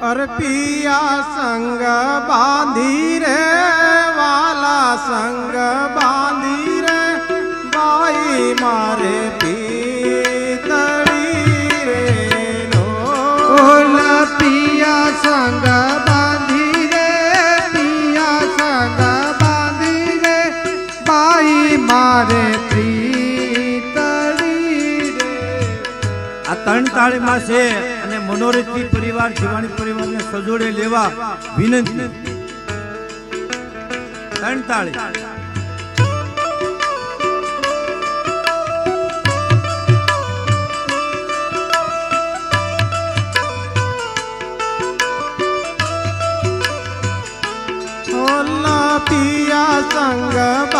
અર્પિયા સંગ બાંધી રે વાલા સંગ બાંધી રે બાઈ મારે પીતળી રે ઓલા પિયા સંગ બાંધી રે પિયા સંગ બાંધી રે બાઈ મારે પીતળી રે. આ ત્રણ તાળીમાં છે અને મનોરથી પરિવાર જીવાણી પરિવાર સજોડે લેવા વિનંતી. તણતાળી પિયા संग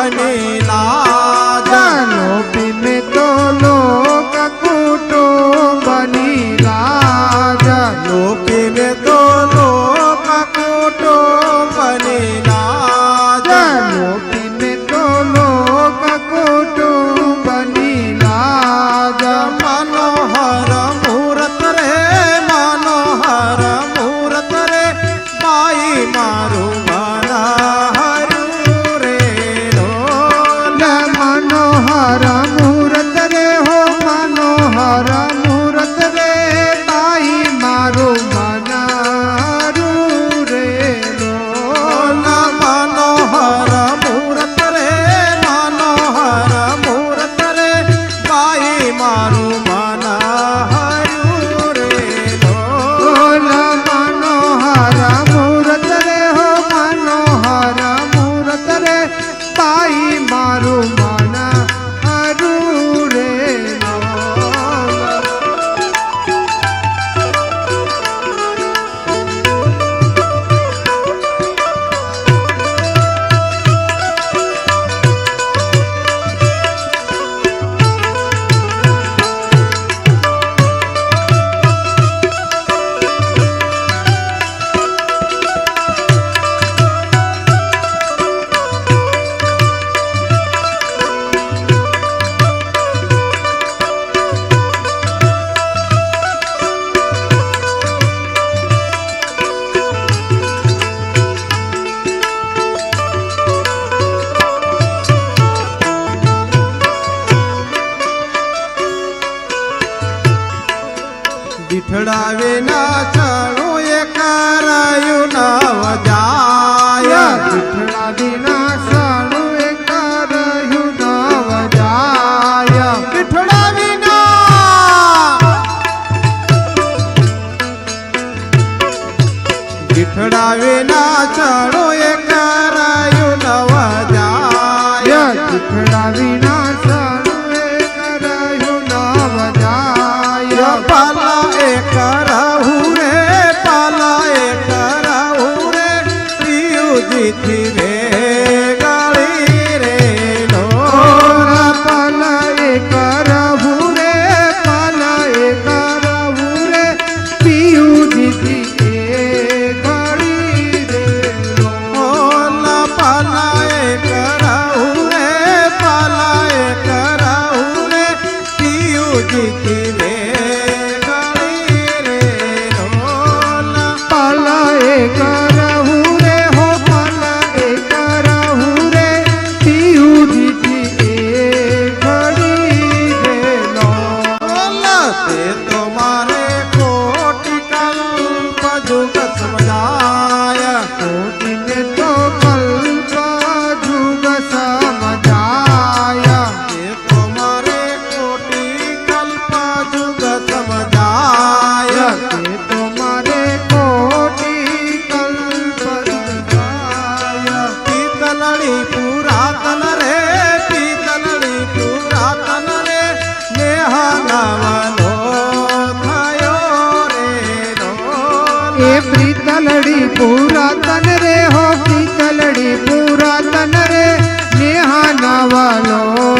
জানে ವಿನಾಶ বাবালো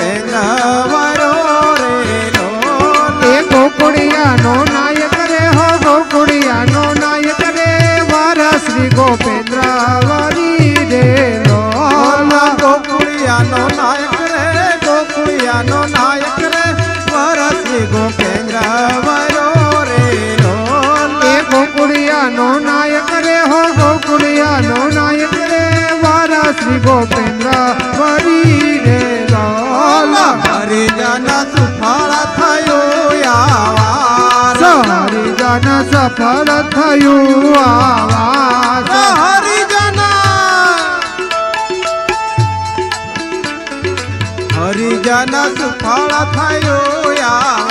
કુડિયાનો નાયક રે મારા શ્રી ગોપેન્દ્ર વારી રે ગોકુડિયાનો નાયક રે ગોકુડિયાનો નાયક રે મારા શ્રી ગોપેન્દ્ર વારો રે. એ ગોકુડિયાનો નાયક રે હો ગોકુડિયાનો નાયક રે મારા શ્રી ગોપેન્દ્ર સફળ થયું આવા હરિજન! હરિજન સફળ થયું આવા